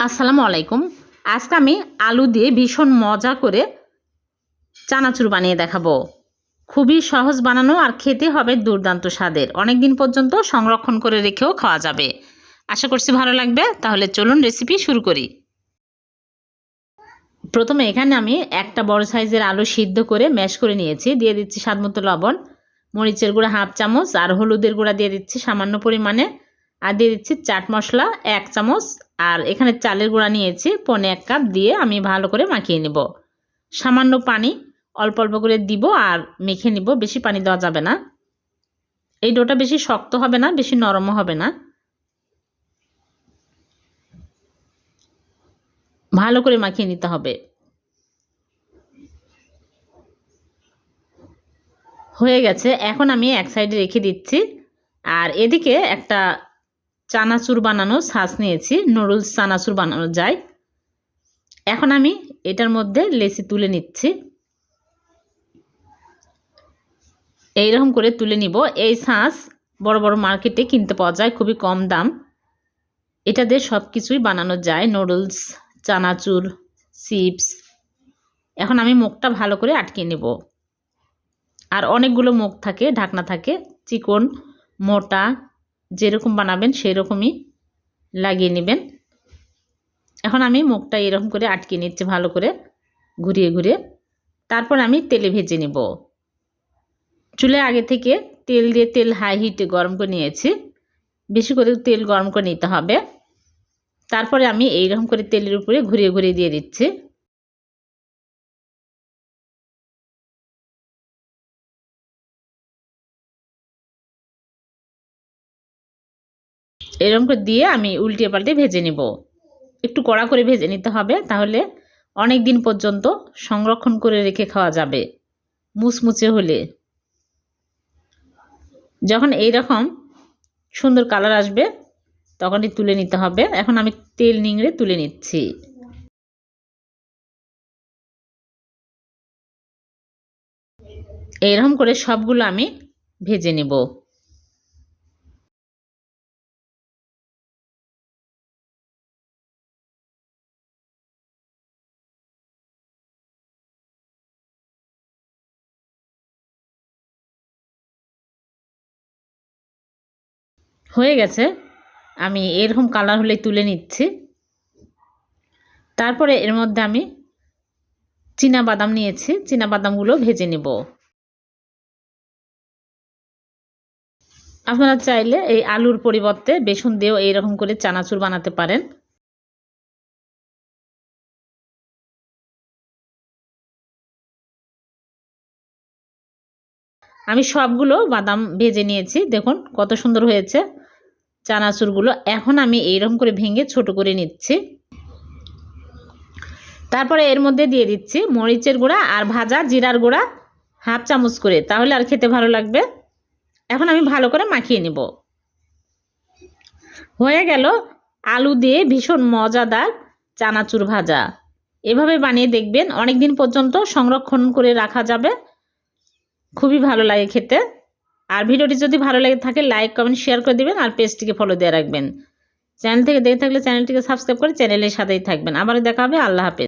আসসালামু আলাইকুম। আজকে আমি আলু দিয়ে ভীষণ মজা করে চানাচুর বানিয়ে দেখাবো। খুবই সহজ বানানো আর খেতে হবে দুর্দান্ত স্বাদের। অনেক দিন পর্যন্ত সংরক্ষণ করে রেখেও খাওয়া যাবে। আশা করছি ভালো লাগবে, তাহলে চলুন রেসিপি শুরু করি। প্রথমে এখানে আমি একটা বড় সাইজের আলু সিদ্ধ করে ম্যাশ করে নিয়েছি। দিয়ে দিচ্ছি স্বাদমতো লবণ, মরিচের গুঁড়া হাফ চামচ আর হলুদের গুঁড়া দিয়ে দিচ্ছি সামান্য পরিমাণে। আর দিয়ে দিচ্ছি চাট মশলা, এক চামচ। আর এখানে চালের গুঁড়া নিয়েছি, পনে এক কাপ দিয়ে আমি ভালো করে মাখিয়ে নেব। সামান্য পানি, অল্প অল্প করে দিব আর মেখে নিব, বেশি পানি দেওয়া যাবে না। এই ডোটা বেশি শক্ত হবে না, বেশি নরমও হবে না। ভালো করে মাখিয়ে নিতে হবে। হয়ে গেছে, এখন আমি এক সাইডে রেখে দিচ্ছি। আর এদিকে একটা চানাচুর বানানো ছাঁচ নিয়েছি, নুডলস চানাচুর বানানো যায়। এখন আমি এটার মধ্যে লেসি তুলে নিচ্ছি। এইরকম করে তুলে নিব। এই ছাঁচ বড় বড় মার্কেটে কিনতে পাওয়া যায়, খুবই কম দাম। এটা দিয়ে সব কিছুই বানানো যায়, নুডলস, চানাচুর, চিপস। এখন আমি মুখটা ভালো করে আটকে নেব। আর অনেকগুলো মুখ থাকে, ঢাকনা থাকে, চিকন, মোটা যেরকম বানাবেন, সেরকমই লাগিয়ে নেবেন। এখন আমি মুখটা এরকম করে আটকে নিচ্ছি ভালো করে, ঘুরিয়ে ঘুরিয়ে। তারপর আমি তেলে ভেজে নেব। চুলে আগে থেকে তেল দিয়ে তেল হাই হিটে গরম করে নিয়েছি। বেশি করে তেল গরম করে নিতে হবে। তারপরে আমি এইরকম করে তেলের উপরে ঘুরিয়ে ঘুরিয়ে দিয়ে দিচ্ছি। এরকম করে দিয়ে আমি উল্টে পাল্টে ভেজে নেব। একটু কড়া করে ভেজে নিতে হবে, তাহলে অনেক দিন পর্যন্ত সংরক্ষণ করে রেখে খাওয়া যাবে, মুচমুচে হলে। যখন এই রকম সুন্দর কালার আসবে, তখনই তুলে নিতে হবে। এখন আমি তেল নিংড়ে তুলে নিচ্ছি। এইরকম করে সবগুলো আমি ভেজে নেব। হয়ে গেছে। আমি এরকম কালার হলে তুলে নিচ্ছি। তারপরে এর মধ্যে আমি চীনা বাদাম নিয়েছি। চীনা বাদামগুলো ভেজে নেব। আপনারা চাইলে এই আলুর পরিবর্তে বেসন দিয়েও এইরকম করে চানাচুর বানাতে পারেন। আমি সবগুলো বাদাম ভেজে নিয়েছি। দেখুন কত সুন্দর হয়েছে। চানাচুরগুলো এখন আমি এইরকম করে ভেঙে ছোট করে নিচ্ছি। তারপরে এর মধ্যে দিয়ে দিচ্ছি মরিচের গুঁড়া আর ভাজা জিরার গুঁড়া হাফ চামচ করে, তাহলে আর খেতে ভালো লাগবে। এখন আমি ভালো করে মাখিয়ে নেব। হয়ে গেল আলু দিয়ে ভীষণ মজাদার চানাচুর ভাজা। এভাবে বানিয়ে দেখবেন অনেক দিন পর্যন্ত সংরক্ষণ করে রাখা যাবে। খুবই ভালো লাগে খেতে। আর ভিডিওটি যদি ভালো লাগে থাকে লাইক কমেন্ট শেয়ার করে দেবেন আর পেজটিকে ফলো দিয়ে রাখবেন। চ্যানেল থেকে দেখে থাকলে চ্যানেলটিকে সাবস্ক্রাইব করে চ্যানেলের সাথেই থাকবেন। আবারও দেখা হবে, আল্লাহ হাফেজ।